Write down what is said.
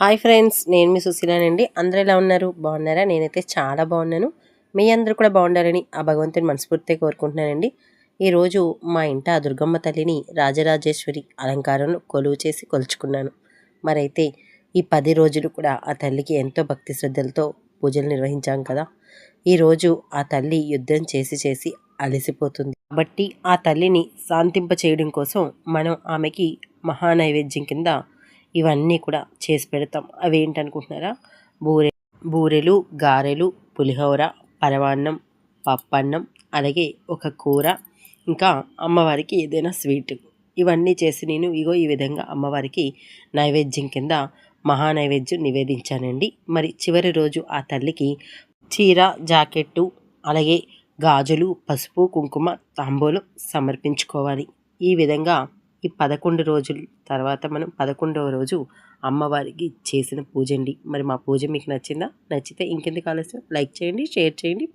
Hi friends నేను మీ సుశీలానండి. అందరూ ఎలా ఉన్నారు? బాగున్నారా? నేనైతే చాలా బాగున్నాను. మీ అందరూ కూడా బాగుండాలని ఆ భగవంతుని మనస్ఫూర్తిగా కోరుకుంటున్నానండి. ఈరోజు మా ఇంట దుర్గమ్మ తల్లిని రాజరాజేశ్వరి అలంకారంలో కొలువు చేసి కొలుచుకున్నాను. మరైతే ఈ పది రోజులు కూడా ఆ తల్లికి ఎంతో భక్తి శ్రద్ధలతో పూజలు నిర్వహించాం కదా. ఈరోజు ఆ తల్లి యుద్ధం చేసి చేసి అలసిపోతుంది. కాబట్టి ఆ తల్లిని శాంతింప చేయడం కోసం మనం ఆమెకి మహానైవేద్యం కింద ఇవన్నీ కూడా చేసి పెడతాం. అవి ఏంటనుకుంటున్నారా బూరె బూరెలు గారెలు పులిహోర పరమాన్నం పప్పన్నం అలాగే ఒక కూర ఇంకా అమ్మవారికి ఏదైనా స్వీట్. ఇవన్నీ చేసి నేను ఇగో ఈ విధంగా అమ్మవారికి నైవేద్యం కింద మహానైవేద్యం నివేదించానండి. మరి చివరి రోజు ఆ తల్లికి చీర జాకెట్టు అలాగే గాజులు పసుపు కుంకుమ తాంబూలం సమర్పించుకోవాలి. ఈ విధంగా ఈ పదకొండు రోజుల తర్వాత మనం పదకొండవ రోజు అమ్మవారికి చేసిన పూజ అండి. మరి మా పూజ మీకు నచ్చిందా? నచ్చితే ఇంకెందుకు ఆలస్యం? లైక్ చేయండి షేర్ చేయండి.